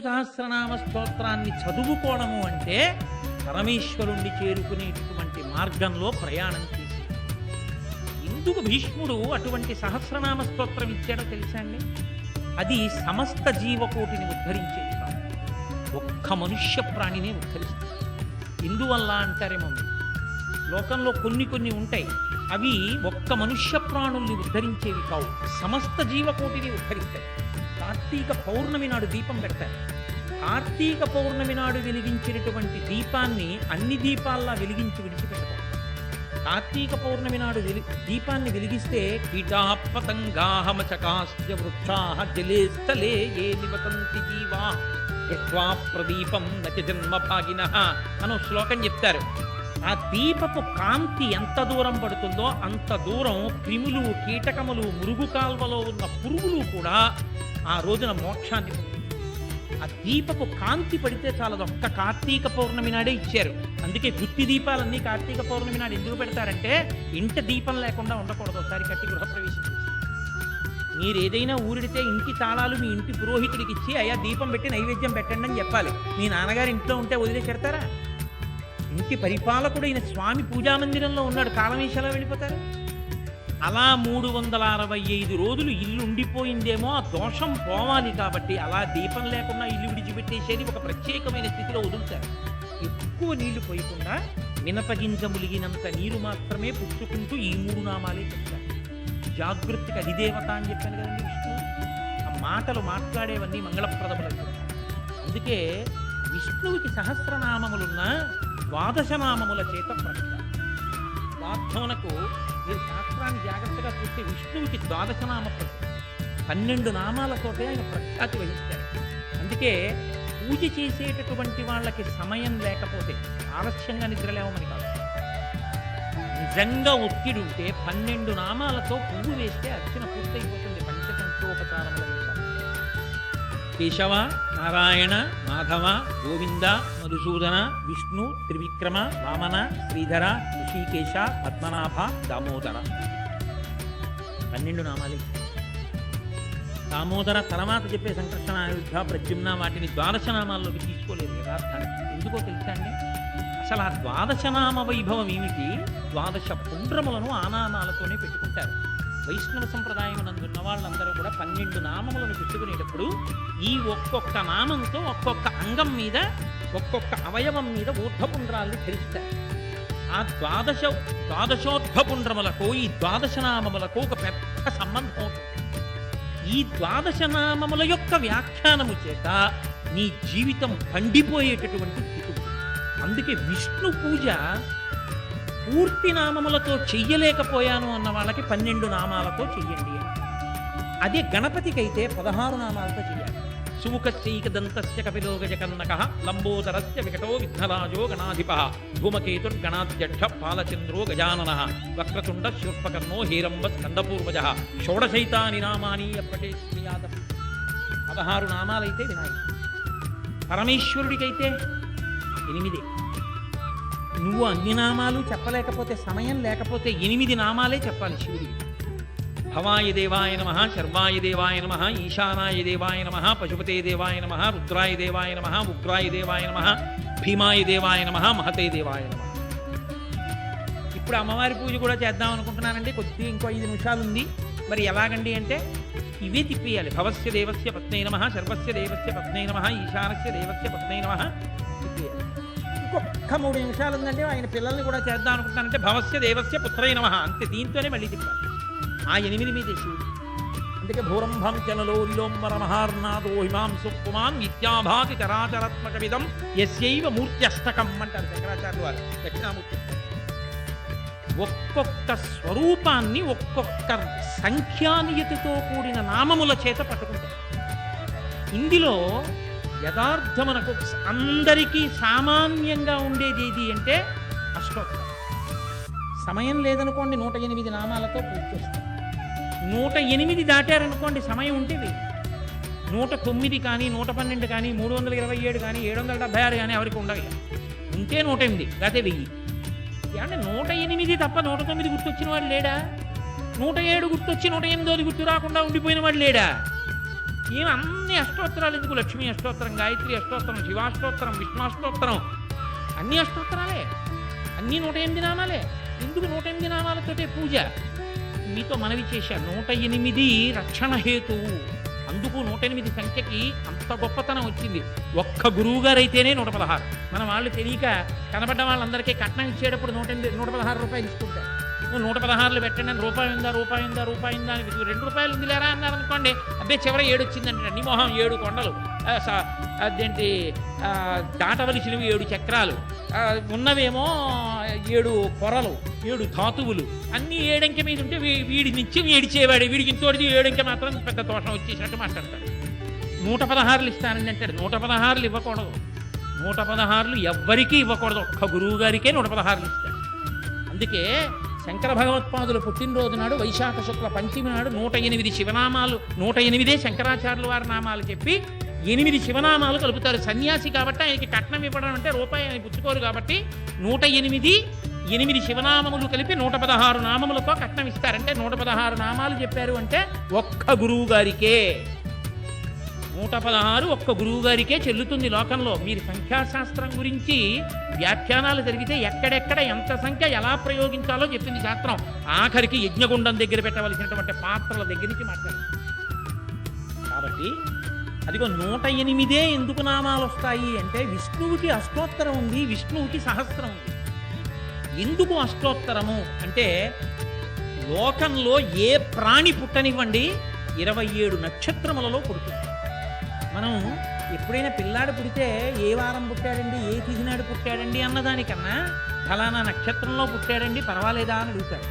సహస్రనామ స్తోత్రాన్ని చదువుకోవడము అంటే పరమేశ్వరుణ్ణి చేరుకునేటటువంటి మార్గంలో ప్రయాణం చేసి ఎందుకు భీష్ముడు అటువంటి సహస్రనామ స్తోత్రం ఇచ్చాడో తెలుసా అండి? అది సమస్త జీవకోటిని ఉద్ధరించేది కాదు. ఒక్క మనుష్య ప్రాణిని ఉద్ధరిస్తుంది. ఎందువల్ల అంటారేమో లోకంలో కొన్ని కొన్ని ఉంటాయి. అవి ఒక్క మనుష్య ప్రాణుల్ని ఉద్ధరించేవి కావు. సమస్త జీవకోటిని ఉద్ధరిస్తాయి. కార్తీక పౌర్ణమి నాడు దీపం పెడతారు. కార్తీక పౌర్ణమి నాడు వెలిగించినటువంటి దీపాన్ని అన్ని దీపాల్లా వెలిగించి విడిచిపెట్టకూడదు కార్తీక పౌర్ణమి నాడు వెలి దీపాన్ని వెలిగిస్తే కీటాపతంగాహమచకాశ్చ వృక్షా జలే స్థలే ఏ నివసంతి జీవా. దృష్ట్వా ప్రదీపం నచ జన్మ భాగిన అని శ్లోకం చెప్తారు. ఆ దీపపు కాంతి ఎంత దూరం పడుతుందో అంత దూరం క్రిములు కీటకములు మురుగు కాల్వలో ఉన్న పురుగులు కూడా ఆ రోజున మోక్షాన్ని ఆ దీపపు కాంతి పడితే చాలా ఒక్క కార్తీక పౌర్ణమి నాడే ఇచ్చారు. అందుకే గుత్తి దీపాలన్నీ కార్తీక పౌర్ణమి నాడు ఎందుకు పెడతారంటే ఇంట దీపం లేకుండా ఉండకూడదు. ఒకసారి కట్టి గృహప్రవేశం చేసి. మీరు ఏదైనా ఊరిడితే ఇంటి తాళాలు మీ ఇంటి పురోహితుడికి ఇచ్చి అయ్యా దీపం పెట్టి నైవేద్యం పెట్టండి అని చెప్పాలి. మీ నాన్నగారు ఇంట్లో ఉంటే వదిలేసి పెడతారా? ఇంటి పరిపాలకుడైన స్వామి పూజా మందిరంలో ఉన్నాడు. కాలమేషలా వెళ్ళిపోతారు. అలా మూడు వందల అరవై ఐదు రోజులు ఇల్లు ఉండిపోయిందేమో ఆ దోషం పోవాలి కాబట్టి అలా దీపం లేకుండా ఇల్లు విడిచిపెట్టేసేది ఒక ప్రత్యేకమైన స్థితిలో వదులుతారు. ఎక్కువ నీళ్ళు పోయకుండా మినపగింజ ములిగినంత నీరు మాత్రమే పుచ్చుకుంటూ ఈ మూడు నామాలే చెప్తారు. జాగృతికి అధిదేవత అని చెప్పాను కదండి విష్ణు. ఆ మాటలు మాట్లాడేవన్నీ మంగళప్రదములు. అందుకే విష్ణువుకి సహస్రనామములున్నా ద్వాదశనామముల చేత ప్రఖ్యాతి వార్థమునకు మీరు శాస్త్రాన్ని జాగ్రత్తగా చూస్తే విష్ణువుకి ద్వాదశనామ ప్రసిద్ధి పన్నెండు నామాలతోటే ఆయన ప్రఖ్యాతి వహిస్తారు. అందుకే పూజ చేసేటటువంటి వాళ్ళకి సమయం లేకపోతే ఆలస్యంగా నిద్రలేవమని కాదు. నిజంగా ఒత్తిడి ఉంటే పన్నెండు నామాలతో పువ్వు వేస్తే అర్చన పూర్తయిపోతుంది. పంచతంత్రోపచారముల కేశవ నారాయణ మాధవ గోవింద మధుసూదన విష్ణు త్రివిక్రమ వామన శ్రీధర ఋషికేశ పద్మనాభ దామోదర. పన్నెండు నామాలే. దామోదర తర్వాత చెప్పే సంకర్షణ అయోధ్య ప్రద్యుమ్న వాటిని ద్వాదశనామాల్లోకి తీసుకోలేదు యథార్థానికి ఎందుకో తెలుసా అండి? అసలు ఆ ద్వాదశనామ వైభవం ఏమిటి? ద్వాదశ పుండ్రములను ఆ పెట్టుకుంటారు. వైష్ణవ సంప్రదాయం నందున్న వాళ్ళందరూ కూడా పన్నెండు నామములను పెట్టుకునేటప్పుడు ఈ ఒక్కొక్క నామంతో ఒక్కొక్క అంగం మీద ఒక్కొక్క అవయవం మీద ఊర్ధపుండ్రాలను ధరిస్తారు ఆ ద్వాదశ ద్వాదశోర్ధపుండ్రములకు ఈ ద్వాదశ నామములకు ఒక పెద్ద సంబంధం ఉంటుంది. ఈ ద్వాదశ నామముల యొక్క వ్యాఖ్యానము చేత నీ జీవితం పండిపోయేటటువంటి స్థితి అందుకే విష్ణు పూజ పూర్తి నామములతో చెయ్యలేకపోయాను అన్న వాళ్ళకి పన్నెండు నామాలతో చెయ్యండి అని. అదే గణపతికైతే పదహారు నామాలతో చెయ్యాలి. సుముఖశ్చైక దంతస్య కపిలో లంబోదరస్య వికటో విఘ్నరాజో గణాధిప ధూమకేతుర్గణాధ్యక్ష పాలచంద్రో గజానన వక్రతుండ శూర్పకర్ణో హీరంబ స్కందపూర్వజ షోడశైతాని నామాని అప్పటే శ్రీయాద పదహారు నామాలైతే వినాయకుడు. పరమేశ్వరుడికైతే ఎనిమిదే. నువ్వు అన్ని నామాలు చెప్పలేకపోతే సమయం లేకపోతే ఎనిమిది నామాలే చెప్పాలి శివుడికి. భవాయ దేవాయ నమ శర్వాయ దేవాయ నమ ఈశానాయ దేవాయ నమ పశుపతే దేవాయ నమ రుద్రాయ దేవాయ నమ ఉగ్రాయ దేవాయ నమ భీమాయ దేవాయ నమ మహతే దేవాయ నమ. ఇప్పుడు అమ్మవారి పూజ కూడా చేద్దాం అనుకుంటున్నానండి. కొద్ది ఇంకో ఐదు నిమిషాలు ఉంది మరి ఎలాగండి అంటే ఇవే తిప్పేయాలి. భవస్య దేవస్య పత్నై నమ సర్వస్య దేవస్య పత్నై నమ ఈశానస్య దేవస్య పత్నై నమ తిప్పేయాలి. ఇంకొక్క మూడు నిమిషాలు ఉందంటే ఆయన పిల్లల్ని కూడా చేద్దాం అనుకుంటానంటే భవస్య దేవస్య పుత్రై నమ అంతే. దీంతోనే మళ్ళీ తిప్పాలి. ఆ ఎనిమిది మీదే శివుడు అందుకే భూరంభం చనలో విలోంబర మహార్నాదో హిమాంసు పుమాన్ నిత్యాభాతి చరాచరాత్మక విధం ఎస్యైవ మూర్త్యష్టకం అంటారు శంకరాచార్యులు వారు దక్షిణామూర్తి. ఒక్కొక్క స్వరూపాన్ని ఒక్కొక్క సంఖ్యానియతితో కూడిన నామముల చేత పట్టుకుంటారు. ఇందులో యథార్థమనకు అందరికీ సామాన్యంగా ఉండేది ఏది అంటే అష్టోత్తరం. సమయం లేదనుకోండి నూట ఎనిమిది నామాలతో పూజ నూట ఎనిమిది దాటారనుకోండి సమయం ఉంటే నూట తొమ్మిది కానీ నూట పన్నెండు కానీ మూడు వందల ఇరవై ఏడు కానీ ఏడు వందల డెబ్బై ఆరు కానీ ఎవరికి ఉండవు ఉంటే నూట ఎనిమిది గతే వెయ్యి. అంటే నూట ఎనిమిది తప్ప నూట తొమ్మిది గుర్తొచ్చిన వాడు లేడా? నూట ఏడు గుర్తొచ్చి నూట ఎనిమిదోది గుర్తు రాకుండా ఉండిపోయిన వాడు లేడా? ఏం అన్ని అష్టోత్తరాలు ఎందుకు లక్ష్మీ అష్టోత్తరం గాయత్రి అష్టోత్తరం శివాష్టోత్తరం విష్ణాష్టోత్తరం అన్ని అష్టోత్తరాలే. అన్ని నూట ఎనిమిది నామాలే. ఎందుకు నూట ఎనిమిది నామాలతోటే పూజ? మీతో మనవి చేశా నూట ఎనిమిది రక్షణ హేతువు. అందుకు నూట ఎనిమిది సంఖ్యకి అంత గొప్పతనం వచ్చింది. ఒక్క గురువు గారు అయితేనే నూట పదహారు. మన వాళ్ళు తెలియక కనబడ్డ వాళ్ళందరికీ కట్నం ఇచ్చేటప్పుడు నూట ఎనిమిది నూట పదహారు రూపాయలు ఇస్తుంటారు. నువ్వు నూట పదహారులు పెట్టండి అని రూపాయి ఉందా రూపాయి ఉందా రూపాయి ఉందా అని రెండు రూపాయలు ఉంది లేరా అన్నారు అనుకోండి అబ్బే చివర ఏడు వచ్చిందంటే నీ మొహం ఏడు కొండలు. స- అదేంటి దాటవలసినవి ఏడు చక్రాలు. ఉన్నవేమో ఏడు పొరలు ఏడు ధాతువులు. అన్నీ ఏడంక మీద ఉంటే వీడి నిత్యం ఏడిచేవాడు. వీడికి ఇంతోటిది ఏడంక మాత్రం పెద్ద దోషం వచ్చేసినట్టు మాట్లాడతాడు. నూట పదహారులు ఇస్తానండి అంటాడు. నూట పదహారులు ఇవ్వకూడదు. నూట పదహారులు ఎవ్వరికీ ఇవ్వకూడదు. ఒక్క గురువు గారికే నూట పదహారులు ఇస్తాడు. అందుకే శంకర భగవత్పాదులు పుట్టినరోజు నాడు వైశాఖ శుక్ల పంచమి నాడు నూట ఎనిమిది శివనామాలు నూట ఎనిమిదే శంకరాచార్యుల వారి నామాలు చెప్పి ఎనిమిది శివనామాలు కలుపుతారు. సన్యాసి కాబట్టి ఆయనకి కట్నం ఇవ్వడం అంటే రూపాయి ఆయన పుచ్చుకోరు కాబట్టి నూట ఎనిమిది ఎనిమిది శివనామములు కలిపి నూట పదహారు నామములతో కట్నం ఇస్తారంటే నూట పదహారు నామాలు చెప్పారు అంటే ఒక్క గురువు గారికే. నూట పదహారు ఒక్క గురువు గారికే చెల్లుతుంది లోకంలో. మీరు సంఖ్యాశాస్త్రం గురించి వ్యాఖ్యానాలు జరిగితే ఎక్కడెక్కడ ఎంత సంఖ్య ఎలా ప్రయోగించాలో చెప్పింది శాస్త్రం. ఆఖరికి యజ్ఞగుండం దగ్గర పెట్టవలసినటువంటి పాత్రల దగ్గర నుంచి మాట్లాడారు కాబట్టి అదిగో నూట ఎనిమిదే ఎందుకు నామాలు వస్తాయి అంటే విష్ణువుకి అష్టోత్తరం ఉంది విష్ణువుకి సహస్రం ఉంది. ఎందుకు అష్టోత్తరము? అంటే లోకంలో ఏ ప్రాణి పుట్టనివ్వండి ఇరవై ఏడు నక్షత్రములలో పుడుతుంది. మనం ఎప్పుడైనా పిల్లాడు పుడితే ఏ వారం పుట్టాడండి? ఏ తిథి పుట్టాడండి అన్నదానికన్నా ఫలానా నక్షత్రంలో పుట్టాడండి పర్వాలేదా అని అడుగుతాడు.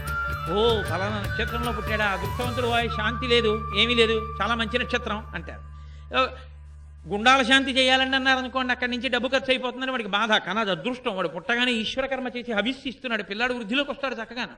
ఓ ఫలానా నక్షత్రంలో పుట్టాడా? అదృష్టవంతుడు వాయి శాంతి లేదు ఏమీ లేదు చాలా మంచి నక్షత్రం అంటారు. గుండాల శాంతి చేయాలండి అన్నారు అనుకోండి అక్కడి నుంచి డబ్బు ఖర్చు అయిపోతుందని వాడికి బాధ కానీ అది అదృష్టం. వాడు పుట్టగానే ఈశ్వరకర్మ చేసి చేసి హవిస్సిస్తున్నాడు పిల్లాడు వృద్ధిలోకి వస్తాడు చక్కగాను.